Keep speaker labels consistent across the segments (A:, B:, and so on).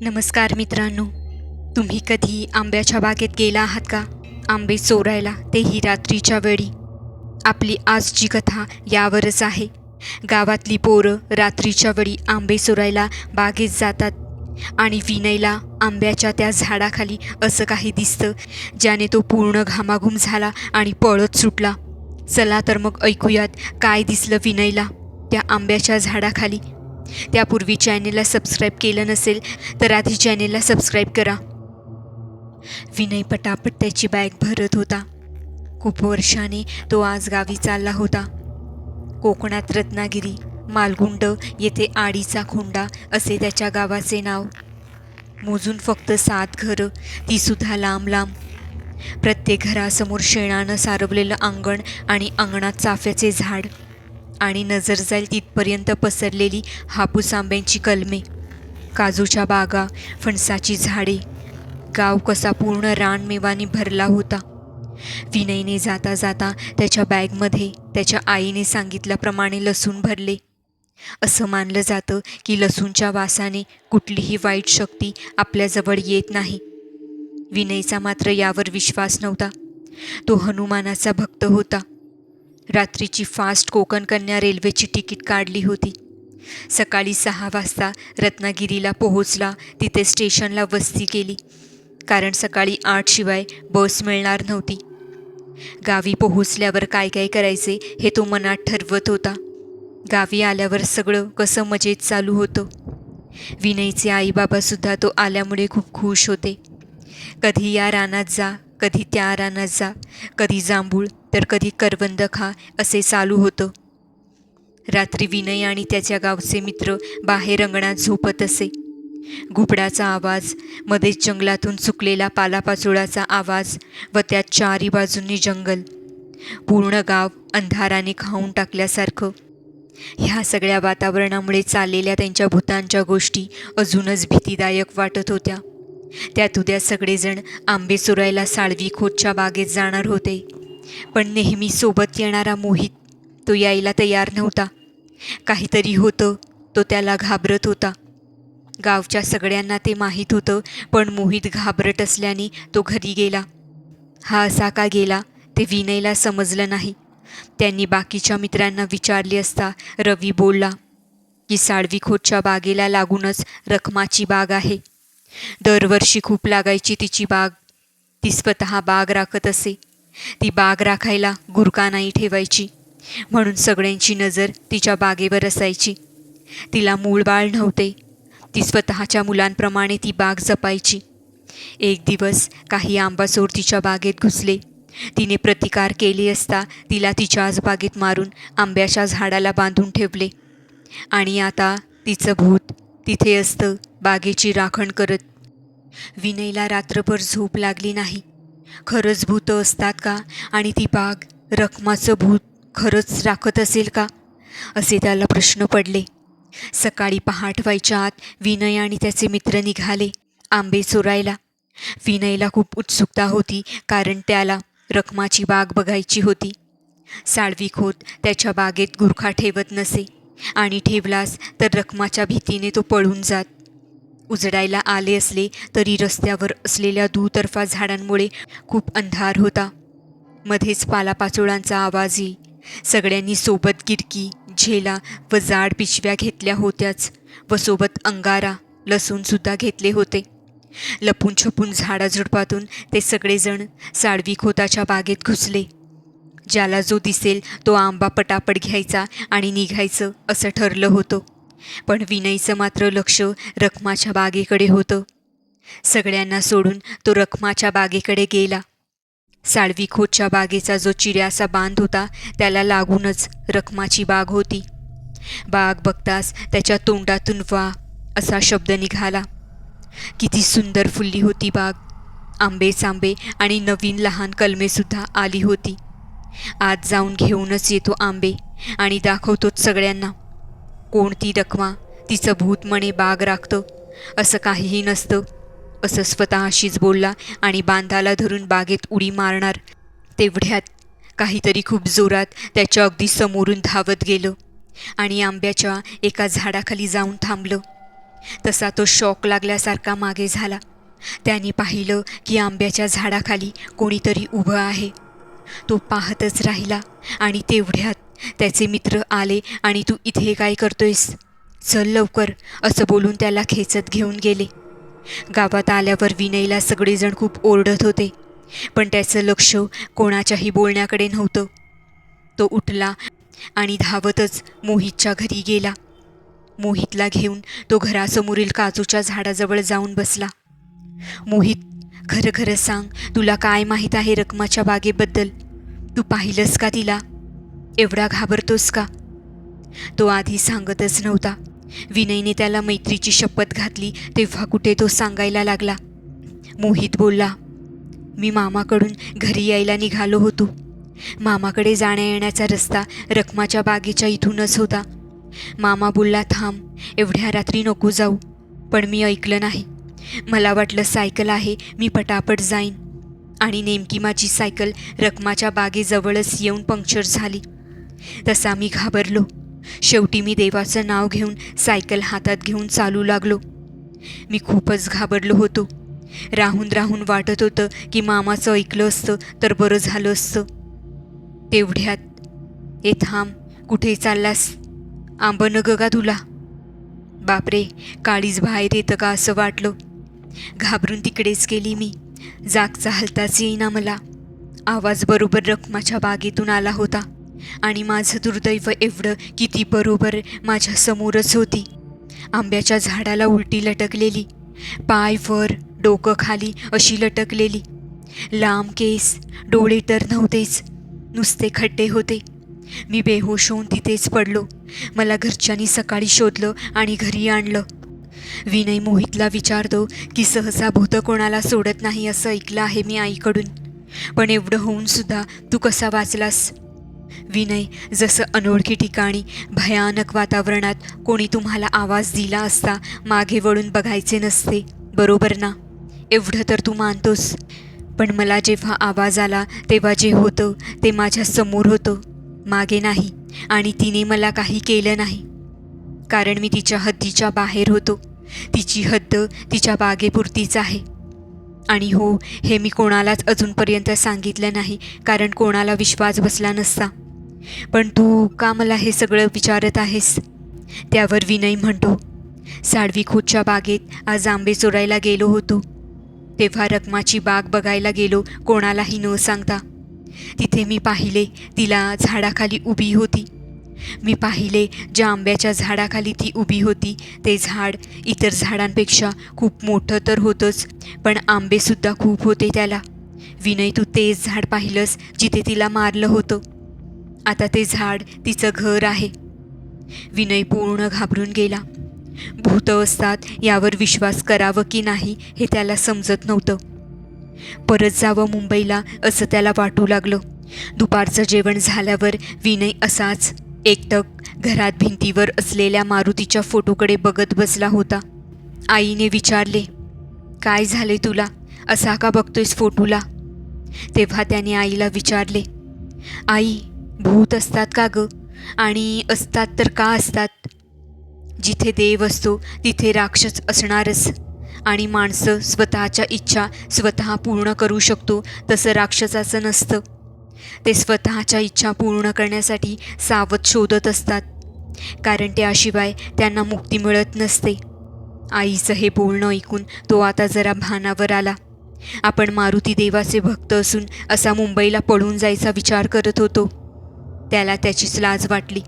A: नमस्कार मित्रांनो तुम्ही कधी आंब्याच्या बागेत गेला आहात का? आंबे चोरायला तेही रात्रीच्या वेळी. आपली आजची कथा यावरच आहे. गावातली पोरं रात्रीच्या वेळी आंबे चोरायला बागेत जातात आणि विनयला आंब्याच्या त्या झाडाखाली असं काही दिसतं ज्याने तो पूर्ण घामाघूम झाला आणि पळत सुटला. चला तर मग ऐकूयात काय दिसलं विनयला त्या आंब्याच्या झाडाखाली. त्यापूर्वी चॅनेलला सबस्क्राईब केलं नसेल तर आधी चॅनेलला सबस्क्राईब करा. विनय पटापट त्याची बॅग भरत होता. खूप वर्षाने तो आज गावी चालला होता. कोकणात रत्नागिरी मालगुंड येथे आडीचा खोंडा असे त्याच्या गावाचे नाव. मोजून फक्त सात घरं तीसुद्धा लांब लांब. प्रत्येक घरासमोर शेणानं सारवलेलं अंगण आणि अंगणात चाफ्याचे झाड. आणि नजर जाईल तिथपर्यंत पसरलेली हापूस आंब्यांची कलमे काजूच्या बागा फणसाची झाडे. गाव कसा पूर्ण रानमेवाने भरला होता. विनयने जाता जाता त्याच्या बॅगमध्ये त्याच्या आईने सांगितल्याप्रमाणे लसूण भरले. असं मानलं जातं की लसूणच्या वासाने कुठलीही वाईट शक्ती आपल्याजवळ येत नाही. विनयचा मात्र यावर विश्वास नव्हता. तो हनुमानाचा भक्त होता. रात्रीची फास्ट कोकण कन्या रेल्वेची तिकीट काढली होती. सकाळी सहा वाजता रत्नागिरीला पोहोचला तिथे स्टेशनला वस्ती केली. कारण सकाळी आठशिवाय बस मिळणार नव्हती. गावी पोहोचल्यावर काय काय करायचे हे तो मनात ठरवत होता. गावी आल्यावर सगळं कसं मजेत चालू होतं. विनयचे आईबाबासुद्धा तो आल्यामुळे खूप खुश होते. कधी या रानात जा कधी त्या रानात जा कधी जांभूळ तर कधी करवंद खा असे चालू होतं. रात्री विनय आणि त्याच्या गावचे मित्र बाहेर अंगणात झोपत असे. घुपडाचा आवाज मध्येच जंगलातून चुकलेला पालापाचोळाचा आवाज व त्यात चारी बाजूंनी जंगल. पूर्ण गाव अंधाराने खाऊन टाकल्यासारखं. ह्या सगळ्या वातावरणामुळे चाललेल्या त्यांच्या भूतांच्या गोष्टी अजूनच भीतीदायक वाटत होत्या. त्यात उद्या सगळेजण आंबे चोरायला साळवी खोदच्या बागेत जाणार होते. पण नेहमी सोबत येणारा मोहित तो यायला तयार नव्हता. काहीतरी होतं तो त्याला घाबरत होता. गावच्या सगळ्यांना ते माहीत होतं पण मोहित घाबरट असल्याने तो घरी गेला. हा असा का गेला ते विनयला समजलं नाही. त्यांनी बाकीच्या मित्रांना विचारले असता रवी बोलला की साळवीखोटच्या बागेला लागूनच रखमाची बाग आहे. दरवर्षी खूप लागायची तिची बाग. ती स्वतः बाग राखत असे. ती बाग राखायला गुरका नाही ठेवायची. म्हणून सगळ्यांची नजर तिच्या बागेवर असायची. तिला मूळ बाळ नव्हते. ती स्वतःच्या मुलांप्रमाणे ती बाग जपायची. एक दिवस काही आंबाचोर तिच्या बागेत घुसले. तिने प्रतिकार केले असता तिला तिच्याच बागेत मारून आंब्याच्या झाडाला बांधून ठेवले. आणि आता तिचं भूत तिथे असतं बागेची राखण करत. विनयला रात्रभर झोप लागली नाही. खरंच भूतं असतात का? आणि ती बाग रकमाचं भूत खरंच राखत असेल का? असे त्याला प्रश्न पडले. सकाळी पहाट व्हायच्या आत विनय आणि त्याचे मित्र निघाले आंबे चोरायला. विनयला खूप उत्सुकता होती कारण त्याला रकमाची बाग बघायची होती. साळवी खोत त्याच्या बागेत गुरखा ठेवत नसे. आणि ठेवलास तर रकमाच्या भीतीने तो पळून जात. उजडायला आले असले तरी रस्त्यावर असलेल्या दुतर्फा झाडांमुळे खूप अंधार होता. मध्येच पालापाचोळांचा आवाजही. सगळ्यांनी सोबत गिरकी झेला व जाड पिशव्या घेतल्या होत्याच व सोबत अंगारा लसूणसुद्धा घेतले होते. लपून छपून झाडाझुडपातून ते सगळेजण साळवी खोताच्या बागेत घुसले. ज्याला जो दिसेल तो आंबा पटापट घ्यायचा आणि निघायचं असं ठरलं होतं. पण विनयचं मात्र लक्ष रखमाच्या बागेकडे होतं. सगळ्यांना सोडून तो रखमाच्या बागेकडे गेला. साळवीखोटच्या बागेचा जो चिऱ्याचा बांध होता त्याला लागूनच रखमाची बाग होती. बाग बघताच त्याच्या तोंडातून वा असा शब्द निघाला. किती सुंदर फुलली होती बाग. आंबे सांबे आणि नवीन लहान कलमेसुद्धा आली होती. आत जाऊन घेऊनच येतो आंबे आणि दाखवतोच सगळ्यांना. कोणती रखमा? तिचं भूत म्हणे बाग राखतं. असं काहीही नसतं. असं स्वतःशीच बोलला आणि बांधाला धरून बागेत उडी मारणार. तेवढ्यात काहीतरी खूप जोरात त्याच्या अगदी समोरून धावत गेलं आणि आंब्याच्या एका झाडाखाली जाऊन थांबलं. तसा तो शॉक लागल्यासारखा मागे झाला. त्याने पाहिलं की आंब्याच्या झाडाखाली कोणीतरी उभं आहे. तो पाहतच राहिला आणि तेवढ्यात त्याचे मित्र आले आणि तू इथे काय करतोयस? चल लवकर असं बोलून त्याला खेचत घेऊन गेले. गावात आल्यावर विनयला सगळेजण खूप ओरडत होते. पण त्याचं लक्ष कोणाच्याही बोलण्याकडे नव्हतं. तो उठला आणि धावतच मोहितच्या घरी गेला. मोहितला घेऊन तो घरासमोरील काजूच्या झाडाजवळ जाऊन बसला. मोहित खरं खरं सांग तुला काय माहीत आहे रकमाच्या बागेबद्दल? तू पाहिलंस का तिला? एवढा घाबरतोस का? तो आधी सांगतच नव्हता. विनयने त्याला मैत्रीची शपथ घातली तेव्हा कुठे तो सांगायला लागला. मोहित बोलला मी मामाकडून घरी यायला निघालो होतो. मामाकडे जाण्या येण्याचा रस्ता रकमाच्या बागेच्या इथूनच होता. मामा बोलला थांब एवढ्या रात्री नको जाऊ. पण मी ऐकलं नाही. मला वाटलं सायकल आहे मी पटापट जाईन. आणि नेमकी माझी सायकल रकमाच्या बागेजवळच येऊन पंक्चर झाली. तसा मी घाबरलो. शेवटी मी देवाचं नाव घेऊन सायकल हातात घेऊन चालू लागलो. मी खूपच घाबरलो होतो. राहून राहून वाटत होतं की मामाचं ऐकलं असतं तर बरं झालं असतं. तेवढ्यात ए थांब कुठे चाललास? आंब नग का तुला. बापरे काळीच बाहेर येतं का असं वाटलं? घाबरून तिकडेच गेली मी. जागचा हलताच येईना मला. आवाज बरोबर रकमाच्या बागेतून आला होता. आणि माझं दुर्दैव एवढं की ती बरोबर माझ्यासमोरच होती. आंब्याच्या झाडाला उलटी लटकलेली पाय वर डोकं खाली अशी लटकलेली. लांब केस डोळे तर नव्हतेच नुसते खड्डे होते. मी बेहोश होऊन तिथेच पडलो. मला घरच्यांनी सकाळी शोधलं आणि घरी आणलं. विनय मोहितला विचारतो की सहसा भूत कोणाला सोडत नाही असं ऐकलं आहे मी आईकडून? पण एवढं होऊन सुद्धा तू कसा वाचलास? विनय जसं अनोळखी ठिकाणी भयानक वातावरणात कोणी तुम्हाला आवाज दिला असता मागे वळून बघायचे नसते बरोबर ना? एवढं तर तू मानतोस. पण मला जेव्हा आवाज आला तेव्हा जे होतं ते माझ्यासमोर होतं. मागे नाही आणि तिने मला काही केलं नाही. कारण मी तिच्या हद्दीच्या बाहेर होतो. तिची हद्द तिच्या बागेपुरतीच आहे. आणि हो हे मी कोणालाच अजूनपर्यंत सांगितलं नाही कारण कोणाला विश्वास बसला नसता. पण तू का मला हे सगळं विचारत आहेस? त्यावर विनय म्हणतो. साडवी खोदच्या बागेत आज आंबे चोरायला गेलो होतो. तेव्हा रकमाची बाग बघायला गेलो कोणालाही न सांगता. तिथे मी पाहिले तिला झाडाखाली उभी होती. मी पाहिले ज्या आंब्याच्या झाडाखाली ती उभी होती ते झाड इतर झाडांपेक्षा खूप मोठं तर होतंच पण आंबेसुद्धा खूप होते त्याला. विनय तू तेच झाड पाहिलंस जिथे तिला मारलं होतं. आता ते झाड तिचं घर आहे. विनय पूर्ण घाबरून गेला. भूत असतात यावर विश्वास करावं की नाही हे त्याला समजत नव्हतं. परत जावं मुंबईला असं त्याला वाटू लागलं. दुपारचं जेवण झाल्यावर विनय असाच एकटक घरात भिंतीवर असलेल्या मारुतीच्या फोटोकडे बघत बसला होता. आईने विचारले काय झाले तुला? असा का बघतोयस फोटोला? तेव्हा त्याने आईला विचारले आई भूत असतात का ग? आणि असतात तर का असतात? जिथे देव असतो तिथे राक्षस असणारच आणि माणसं स्वतःच्या इच्छा स्वतः पूर्ण करू शकतो तसं राक्षसाचं नसतं. ते स्वतःच्या इच्छा पूर्ण करण्यासाठी सावध शोधत असतात. कारण त्याशिवाय त्यांना मुक्ती मिळत नसते. आईचं हे बोलणं ऐकून तो आता जरा भानावर आला. आपण मारुती देवाचे भक्त असून असा मुंबईला पळून जायचा विचार करत होतो. त्याला त्याचीच लाज वाटली.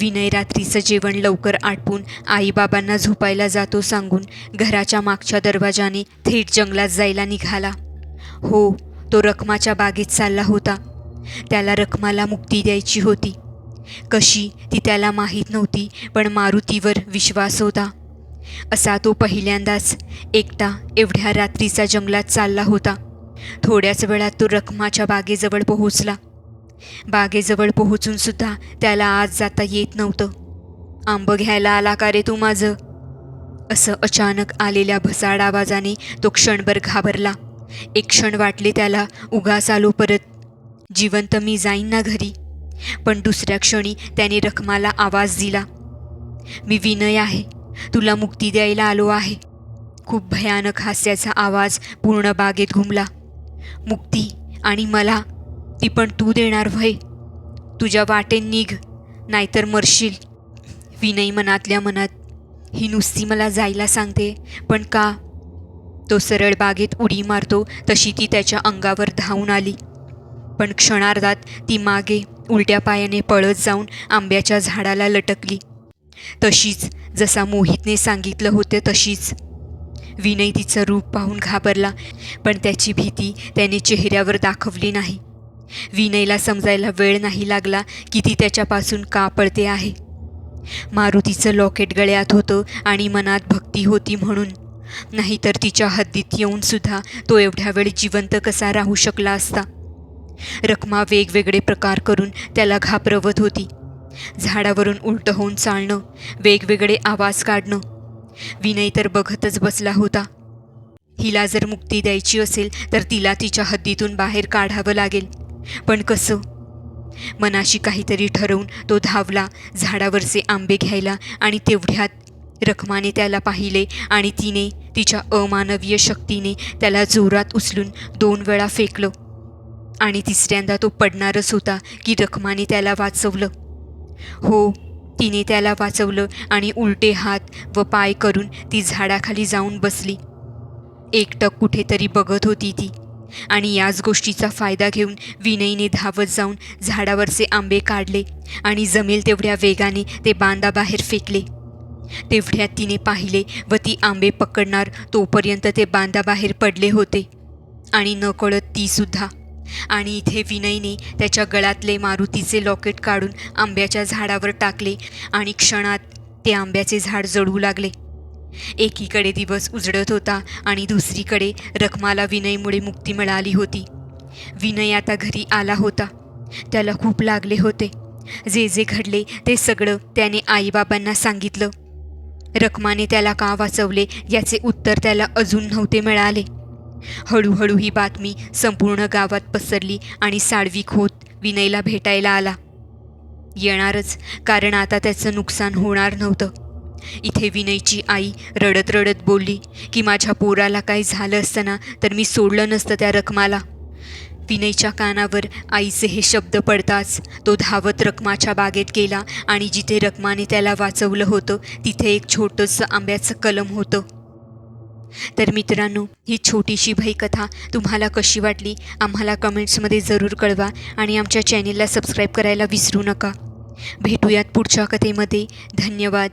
A: विनय रात्रीचं जेवण लवकर आटपून आईबाबांना झोपायला जातो सांगून घराच्या मागच्या दरवाजाने थेट जंगलात जायला निघाला. हो तो रखमाच्या बागेत चालला होता. त्याला रखमाला मुक्ती द्यायची होती. कशी ती त्याला माहीत नव्हती पण मारुतीवर विश्वास होता. असा तो पहिल्यांदाच एकटा एवढ्या रात्रीचा जंगलात चालला होता. थोड्याच वेळात तो रखमाच्या बागेजवळ पोहोचला. बागेजवळ पोहोचूनसुद्धा त्याला आज जाता येत नव्हतं. आंब घ्यायला आला का रे तू माझं? असं अचानक आलेल्या भसाड आवाजाने तो क्षणभर घाबरला. एक क्षण वाटले त्याला उगाच आलो परत. जिवंत मी जाईन ना घरी. पण दुसऱ्या क्षणी त्याने रखमाला आवाज दिला. मी विनय आहे. तुला मुक्ती द्यायला आलो आहे. खूप भयानक हास्याचा आवाज पूर्ण बागेत घुमला. मुक्ती आणि मला. ती पण तू देणार भय तुझ्या वाटेन निघ. नाहीतर मरशील. विनय मनातल्या मनात ही नुसती मला जायला सांगते. पण का तो सरळ बागेत उडी मारतो तशी ती त्याच्या अंगावर धावून आली. पण क्षणार्धात ती मागे उलट्या पायाने पळत जाऊन आंब्याच्या झाडाला लटकली. तशीच जसा मोहितने सांगितलं होतं तशीच. विनय तिचं रूप पाहून घाबरला पण त्याची भीती त्याने चेहऱ्यावर दाखवली नाही. विनयला समजायला वेळ नाही लागला की ती त्याच्यापासून का पळते आहे. मारुतीचं लॉकेट गळ्यात होतं आणि मनात भक्ती होती म्हणून. नाहीतर तिच्या हद्दीत येऊनसुद्धा तो एवढ्या वेळ जिवंत कसा राहू शकला असता? रखमा वेगवेगळे प्रकार करून त्याला घाबरवत होती. झाडावरून उलटं होऊन चालणं वेगवेगळे आवाज काढणं. विनय तर बघतच बसला होता. हिला जर मुक्ती द्यायची असेल तर तिला तिच्या हद्दीतून बाहेर काढावं लागेल. पण कसं? मनाशी काहीतरी ठरवून तो धावला झाडावरचे आंबे घ्यायला आणि तेवढ्यात रखमाने त्याला पाहिले आणि तिने तिच्या अमानवीय शक्तीने त्याला जोरात उचलून दोन वेळा फेकलं. आणि तिसऱ्यांदा तो पडणारच होता की रखमाने त्याला वाचवलं. हो तिने त्याला वाचवलं आणि उलटे हात व पाय करून ती झाडाखाली जाऊन बसली. एकटक कुठेतरी बघत होती ती. आणि याच गोष्टीचा फायदा घेऊन विनयने धावत जाऊन झाडावरचे आंबे काढले आणि जमेल तेवढ्या वेगाने ते बांधाबाहेर फेकले. तेवढ्यात तिने पाहिले व ती आंबे पकडणार तोपर्यंत ते बांधाबाहेर पडले होते. आणि नकळत तीसुद्धा आणि इथे विनयने त्याच्या गळ्यातले मारुतीचे लॉकेट काढून आंब्याच्या झाडावर टाकले आणि क्षणात ते आंब्याचे झाड जळू लागले. एकीकडे दिवस उजळत होता आणि दुसरीकडे रखमाला विनयमुळे मुक्ती मिळाली होती. विनय आता घरी आला होता. त्याला खूप लागले होते. जे जे घडले ते सगळं त्याने आईबाबांना सांगितलं. रखमाने त्याला का वाचवले? याचे उत्तर त्याला अजून नव्हते मिळाले. हळूहळू ही बातमी संपूर्ण गावात पसरली आणि साळवीक होत विनयला भेटायला आला. येणारच कारण आता त्याचं नुकसान होणार नव्हतं. इथे विनयची आई रडत रडत बोलली की माझ्या पोराला काही झालं असतं ना तर मी सोडलं नसतं त्या रकमाला विनयच्या कानावर आईचे हे शब्द पडताच तो धावत रकमाच्या बागेत गेला आणि जिथे रकमाने त्याला वाचवलं होतं तिथे एक छोटंसं आंब्याचं कलम होतं. तर मित्रांनो ही छोटीशी भयकथा तुम्हाला कशी वाटली? आम्हाला कमेंट्समध्ये जरूर कळवा आणि आमच्या चॅनेलला सबस्क्राईब करायला विसरू नका. भेटूयात पुढच्या कथेमध्ये. धन्यवाद.